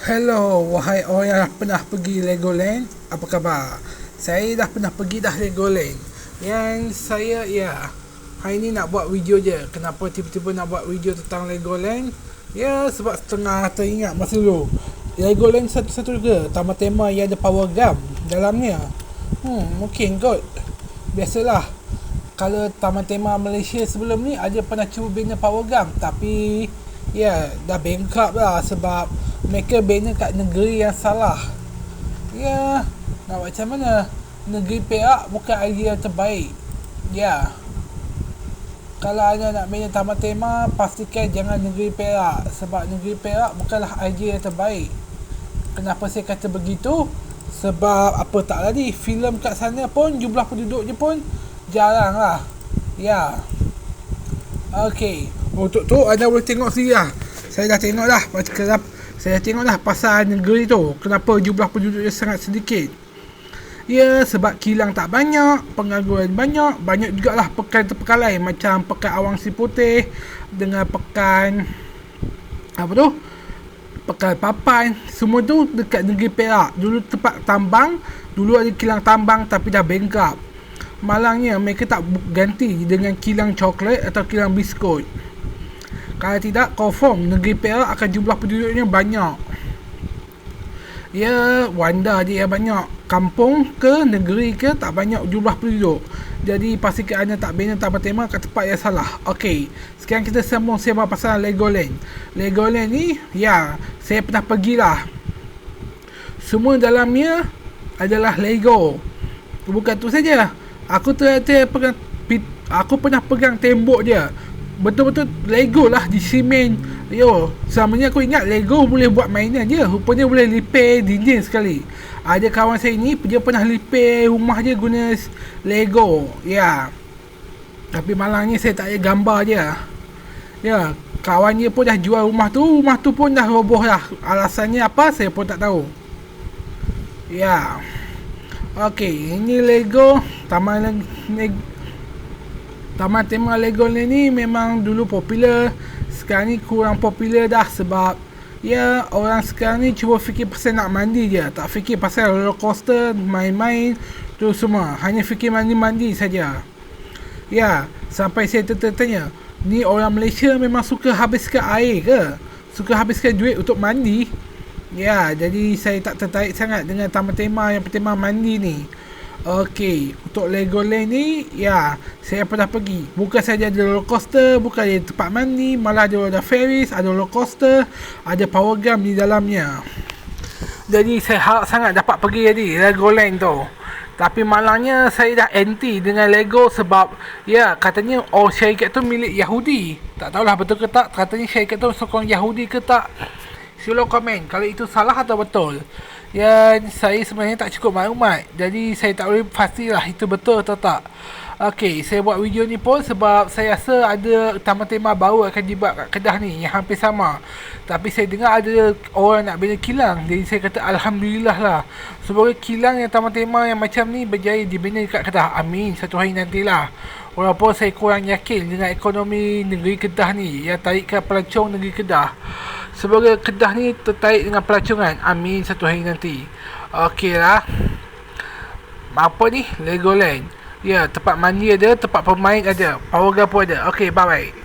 Hello, wahai orang yang dah pernah pergi Legoland, apa khabar? Saya dah pernah pergi dah Legoland. Yang saya, ya, hari ni nak buat video je. Kenapa tiba-tiba nak buat video tentang Legoland? Ya, sebab setengah teringat masa dulu. Legoland satu-satu juga, tamat tema yang ada power gum dalamnya. Hmm, mungkin kot. Biasalah, kalau taman tema Malaysia sebelum ni ada pernah cuba bina power gum tapi ya dah bankrupt lah sebab mereka bina kat negeri yang salah. Ya nak macam mana? Negeri Perak bukan idea yang terbaik. Ya. Kalau anda nak bina taman tema pastikan jangan negeri Perak. Sebab negeri Perak bukanlah idea yang terbaik. Kenapa saya kata begitu? Sebab apa tak tadi filem kat sana pun jumlah penduduknya pun jarang lah ya. Ok untuk tu anda boleh tengok sendiri lah. Saya dah tengok dah kenapa saya dah tengok dah pasal negeri tu kenapa jumlah penduduknya sangat sedikit Ya sebab kilang tak banyak, pengangguran banyak, banyak jugalah pekan terpekalai macam pekan awang si putih dengan pekan apa tu? Pekan papan, semua tu dekat negeri Perak. Dulu tempat tambang, dulu ada kilang tambang tapi dah bankrupt malangnya mereka tak ganti dengan kilang coklat atau kilang biskut. Kalau tidak, confirm negeri Perak akan jumlah penduduknya banyak. Ya, wanda je yang banyak. Kampung ke negeri ke tak banyak jumlah penduduk. Jadi pastikan anda tak bina tanpa tema kat tempat yang salah. Okey, sekarang kita sambung sembang pasal Legoland. Legoland ni, ya, saya pernah pergilah. Semua dalamnya adalah Lego. Bukan tu saja aku pegang aku pernah pegang tembok dia betul-betul Lego lah di simen. Yo selama ni aku ingat Lego boleh buat mainan je. Rupanya boleh repair dinding sekali. Ada kawan saya ni dia pernah repair rumah dia guna Lego. Ya. Tapi malangnya saya tak ada gambar dia. Ya kawan dia pun dah jual rumah tu. Rumah tu pun dah roboh lah. Alasannya apa saya pun tak tahu. Ya. Okey, ini Lego. Taman Leg Taman tema Lego ni memang dulu popular Sekarang ni kurang popular dah sebab Ya, orang sekarang ni cuba fikir pasal nak mandi je Tak fikir pasal roller coaster, main-main Tu semua Hanya fikir mandi-mandi saja Ya, sampai saya tertanya Ni orang Malaysia memang suka habiskan air ke? Suka habiskan duit untuk mandi? Ya, jadi saya tak tertarik sangat dengan taman tema yang tema mandi ni. Okey, untuk Legoland ni, ya, saya pernah pergi. Bukan saja ada roller coaster, bukan ada tempat mandi, malah ada roller ferris, ada roller coaster, ada power gum di dalamnya. Jadi saya harap sangat dapat pergi jadi Legoland tu. Tapi malangnya saya dah anti dengan Lego sebab ya katanya oh syarikat tu milik Yahudi. Tak tahulah betul ke tak katanya syarikat tu sokong Yahudi ke tak. Sila komen kalau itu salah atau betul. Ya, saya sebenarnya tak cukup maklumat. Jadi saya tak boleh pastilah itu betul atau tak. Okey, saya buat video ni pun sebab saya rasa ada taman tema baru akan dibuat kat Kedah ni yang hampir sama. Tapi saya dengar ada orang nak bina kilang. Jadi saya kata alhamdulillah lah. Semoga kilang yang taman tema yang macam ni berjaya dibina dekat Kedah. Amin. Satu hari nantilah. Walaupun saya kurang yakin dengan ekonomi negeri Kedah ni yang tarikkan pelancong negeri Kedah. Semoga Kedah ni tertarik dengan pelancongan. Amin satu hari nanti. Okey lah. Apa ni? Legoland. Ya, tempat mandi ada, tempat pemain ada. Power pun ada. Okey, bye-bye.